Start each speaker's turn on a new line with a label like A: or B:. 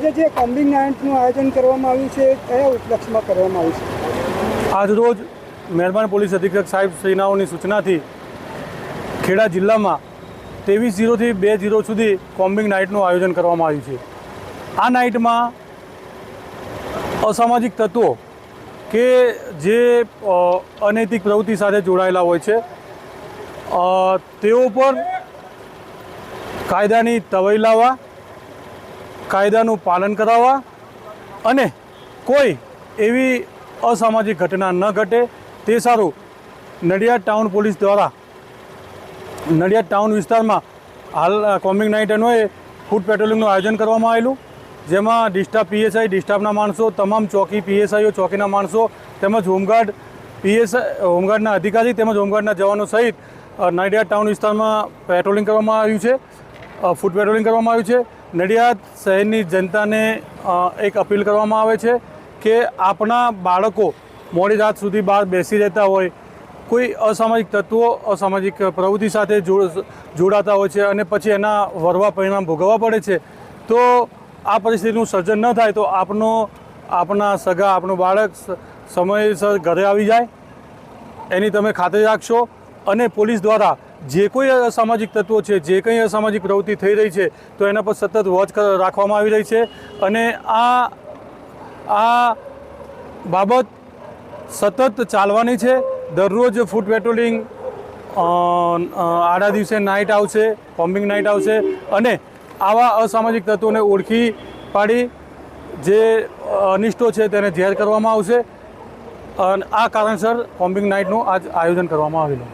A: આજે જે કોમ્બિંગ નાઇટનું આયોજન કરવામાં આવ્યું છે, કયા ઉપલક્ષમાં કરવામાં આવ્યું છે?
B: આજરોજ મહેરબાન પોલીસ અધિક્ષક સાહેબ શ્રીનાઓની સૂચનાથી ખેડા જિલ્લામાં ત્રેવીસ જીરોથી બે જીરો સુધી કોમ્બિંગ નાઇટનું આયોજન કરવામાં આવ્યું છે. આ નાઇટમાં અસામાજિક તત્વો કે જે અનૈતિક પ્રવૃત્તિ સાથે જોડાયેલા હોય છે તેઓ પર કાયદાની તવાઈ લાવવા કાયદાનું પાલન કરાવવા અને કોઈ એવી અસામાજિક ઘટના ન ઘટે, તે સારું. નડિયાદ ટાઉન પોલીસ દ્વારા, નડિયાદ ટાઉન વિસ્તારમાં હાલ કોમ્બિંગ નાઇટ અન્વયે ફૂડ પેટ્રોલિંગનું આયોજન કરવામાં આવેલું. જેમાં ડિસ્ટાફ પીએસઆઈ, ડિસ્ટાફના માણસો, તમામ ચોકી પીએસઆઈઓ, ચોકીના માણસો, તેમજ હોમગાર્ડ પીએસઆઈ હોમગાર્ડના અધિકારી તેમજ હોમગાર્ડના જવાનો સહિત નડિયાદ ટાઉન વિસ્તારમાં પેટ્રોલિંગ કરવામાં આવ્યું છે ફૂડ પેટ્રોલિંગ કરવામાં આવ્યું છે. નડિયાદ શહેરની જનતાને એક અપીલ કરવામાં આવે છે કે આપણા બાળકો મોડી રાત સુધી બહાર બેસી રહેતા હોય. કોઈ અસામાજિક તત્વો, અસામાજિક પ્રવૃત્તિ સાથે જોડ- જોડાતા હોય છે અને પછી એના વરવા પરિણામ ભોગવવા પડે છે, તો આ પરિસ્થિતિનું સર્જન ન થાય તો આપનો આપણા સગા આપણું બાળક સમયસર ઘરે આવી જાય. એની તમે ખાતરી રાખશો અને પોલીસ દ્વારા જે કોઈ અસામાજિક તત્વો છે, જે કંઈ અસામાજિક પ્રવૃત્તિ થઈ રહી છે, તો એના પર સતત વોચ રાખવામાં આવી રહી છે અને આ આ બાબત સતત ચાલવાની છે. દરરોજ ફૂટ પેટ્રોલિંગ આડા દિવસે નાઇટ આવશે કોમ્બિંગ નાઇટ આવશે અને આવા અસામાજિક તત્વોને ઓળખી પાડી જે અનિષ્ટો છે તેને ઝેર કરવામાં આવશે. અને આ કારણસર કોમ્બિંગ નાઇટનું આજ આયોજન કરવામાં આવેલું.